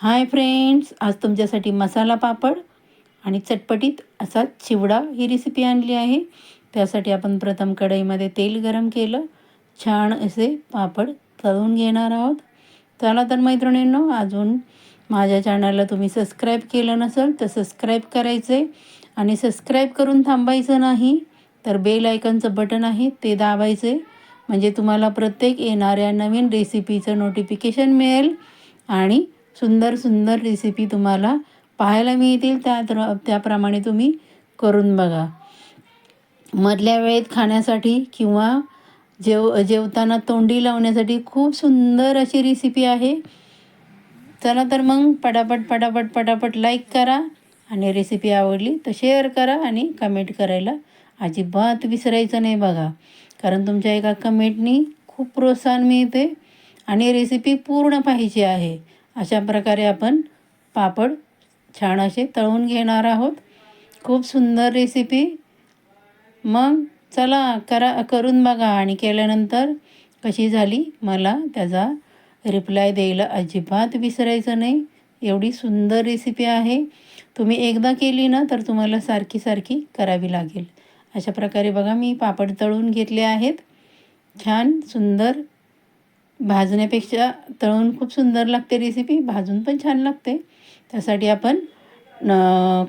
Hi friends आज तुमच्यासाठी मसाला पापड आणि चटपटीत असा चिवडा ही रेसिपी आणली आहे. त्यासाठी आपण प्रथम कढईमध्ये तेल गरम केलं. छान असे पापड तळून घेणार आहोत. चला तर मैत्रिणींनो अजून माझ्या चॅनलला तुम्ही सबस्क्राईब केलं नसेल तर सबस्क्राईब करायचं आहे आणि सबस्क्राईब करून थांबायचं नाही तर बेल आयकनचं बटन आहे ते दाबायचं. आहे म्हणजे तुम्हाला प्रत्येक येणाऱ्या नवीन रेसिपीचं नोटिफिकेशन मिळेल आणि सुंदर सुंदर रेसिपी तुम्हाला पाहायला मिळतील. त्या त्याप्रमाणे तुम्ही करून बघा. मधल्या वेळेत खाण्यासाठी किंवा जेव जेवताना तोंडी लावण्यासाठी खूप सुंदर अशी रेसिपी आहे. चला तर मग पटापट पटापट पटापट लाईक करा आणि रेसिपी आवडली तर शेअर करा आणि कमेंट करायला अजिबात विसरायचं नाही बघा. कारण तुमच्या एका कमेंटनी खूप प्रोत्साहन मिळते आणि रेसिपी पूर्ण पाहिजे आहे. अशा प्रकारे आपण पापड छान असे तळून घेणार आहोत. खूप सुंदर रेसिपी मग चला करा करून बघा. आणि केल्यानंतर कशी झाली मला त्याचा रिप्लाय द्यायला अजिबात विसरायचं नाही. एवढी सुंदर रेसिपी आहे. तुम्ही एकदा केली ना तर तुम्हाला सारखी सारखी करावी लागेल. अशा प्रकारे बघा मी पापड तळून घेतले आहेत. छान सुंदर भाजण्यापेक्षा तळून खूप सुंदर लागते रेसिपी भाजून पण छान लागते. त्यासाठी आपण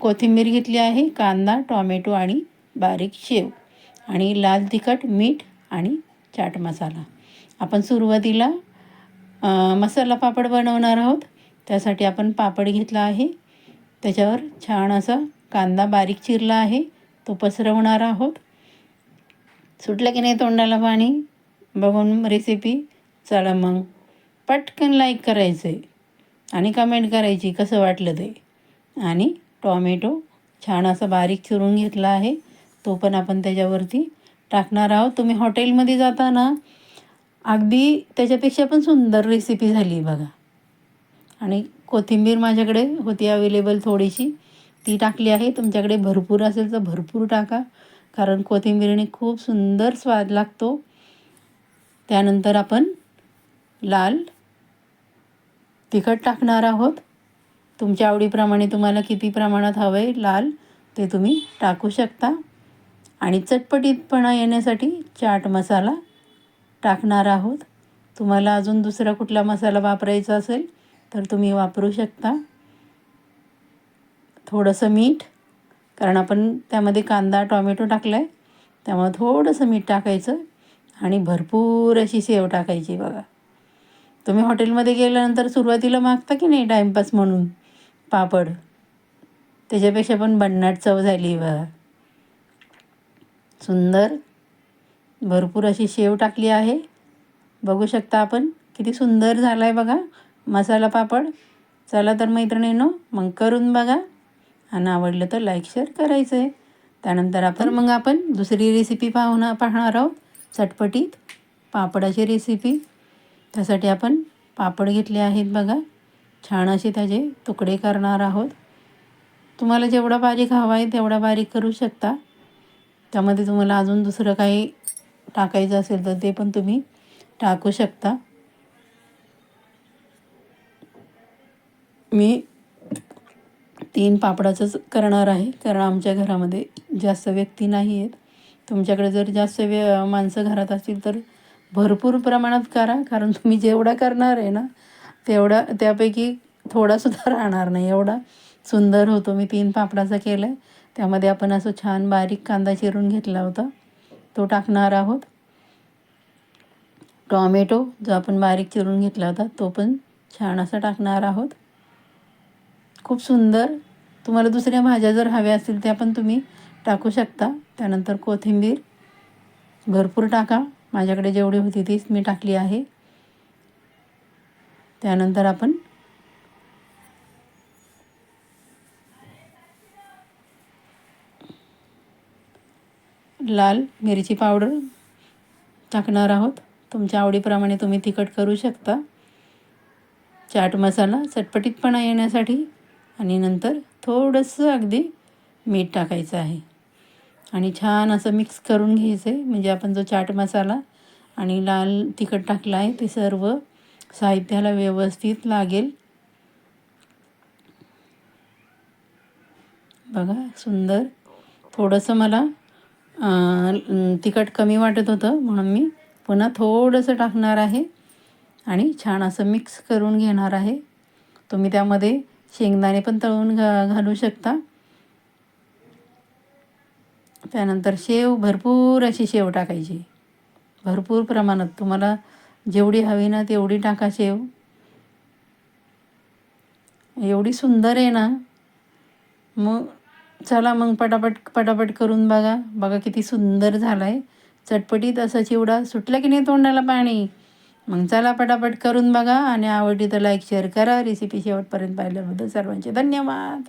कोथिंबीर घेतली आहे कांदा टॉमॅटो आणि बारीक शेव आणि लाल तिखट मीठ आणि चाट मसाला. आपण सुरुवातीला मसाला पापड बनवणार आहोत. त्यासाठी आपण पापड घेतला आहे. त्याच्यावर छान असा कांदा बारीक चिरला आहे. तो पसरवणार आहोत. सुटलं की नाही तोंडाला पाणी? बघून रेसिपी चला मग. पटकन लाईक करायचं आहे आणि कमेंट करायची कसं वाटलं ते. आणि टॉमॅटो छान असा बारीक चिरून घेतला आहे. तो पण आपण त्याच्यावरती टाकणार आहोत. तुम्ही हॉटेलमध्ये जाताना अगदी त्याच्यापेक्षा पण सुंदर रेसिपी झाली बघा. आणि कोथिंबीर माझ्याकडे होती अवेलेबल थोडीशी. ती टाकली आहे. तुमच्याकडे भरपूर असेल तर भरपूर टाका. कारण कोथिंबीरने खूप सुंदर स्वाद लागतो. त्यानंतर आपण लाल तिखट टाकणार आहोत. तुमच्या आवडीप्रमाणे तुम्हाला किती प्रमाणात हवं आहे लाल ते तुम्ही टाकू शकता. आणि चटपटीतपणा येण्यासाठी चाट मसाला टाकणार आहोत. तुम्हाला अजून दुसरा कुठला मसाला वापरायचा असेल तर तुम्ही वापरू शकता. थोडंसं मीठ कारण आपण त्यामध्ये कांदा टॉमॅटो टाकला आहे त्यामुळं थोडंसं मीठ टाकायचं. आणि भरपूर अशी सेव टाकायची बघा. तुम्ही हॉटेलमध्ये गेल्यानंतर सुरुवातीला मागता की नाही टाईमपास म्हणून? पापड. त्याच्यापेक्षा पण भन्नाट चव झाली बघा. सुंदर. भरपूर अशी शेव टाकली आहे. बघू शकता आपण. किती सुंदर झाला आहे बघा. मसाला पापड. चला तर मैत्रिणीनो मग करून बघा. आणि आवडलं तर लाईक शेअर करायचं आहे त्यानंतर आपण मग आपण दुसरी रेसिपी पाहून पाहणार आहोत. चटपटीत पापडाची रेसिपी त्यासाठी आपण पापड घेतले आहेत बघा. छान असे त्याचे तुकडे करणार आहोत. तुम्हाला जेवढा बारीक हवा आहे तेवढा बारीक करू शकता. त्यामध्ये तुम्हाला अजून दुसरं काही टाकायचं असेल तर ते पण तुम्ही टाकू शकता. मी तीन पापडाचंच करणार आहे कारण आमच्या घरामध्ये जास्त व्यक्ती नाही आहेत. तुमच्याकडे जर जास्त व्य माणसं घरात असतील तर भरपूर प्रमाणात करा कारण तुम्ही जेवढा करणार आहे ना तेवढा त्यापैकी थोडासुद्धा राहणार नाही. एवढा सुंदर होतो. मी तीन पापडाचा केला आहे त्यामध्ये आपण असं छान बारीक कांदा चिरून घेतला होता. तो टाकणार आहोत. टॉमॅटो जो आपण बारीक चिरून घेतला होता तो पण छान असा टाकणार आहोत. खूप सुंदर. तुम्हाला दुसऱ्या भाज्या जर हव्या असतील त्या पण तुम्ही टाकू शकता. त्यानंतर कोथिंबीर भरपूर टाका. माझ्याकडे जेवढी होती तीच मी टाकली आहे. त्यानंतर आपण लाल मिरची पावडर टाकणार आहोत. तुमच्या आवडीप्रमाणे तुम्ही तिखट करू शकता. चाट मसाला चटपटीतपणा येण्यासाठी आणि नंतर थोडंसं अगदी मीठ टाकायचं आहे. आणि छान असं मिक्स करून घ्यायचं आहे म्हणजे आपण जो चाट मसाला आणि लाल तिखट टाकला आहे ते सर्व साहित्याला व्यवस्थित लागेल. बघा सुंदर. थोडंसं मला तिखट कमी वाटत होतं म्हणून मी पुन्हा थोडंसं टाकणार आहे आणि छान असं मिक्स करून घेणार आहे. तुम्ही त्यामध्ये शेंगदाणे पण तळून घा घालू शकता. त्यानंतर शेव भरपूर अशी शेव टाकायची. भरपूर प्रमाणात. तुम्हाला जेवढी हवी ना तेवढी टाका शेव. एवढी सुंदर आहे ना मग चला मग पटापट पटापट करून बघा. बघा किती सुंदर झाला आहे चटपटीत असा चिवडा सुटला की नाही तोंडाला पाणी? मग चला पटापट करून बघा आणि आवडली तर लाईक शेअर करा. रेसिपी शेवटपर्यंत पाहिल्याबद्दल सर्वांचे धन्यवाद.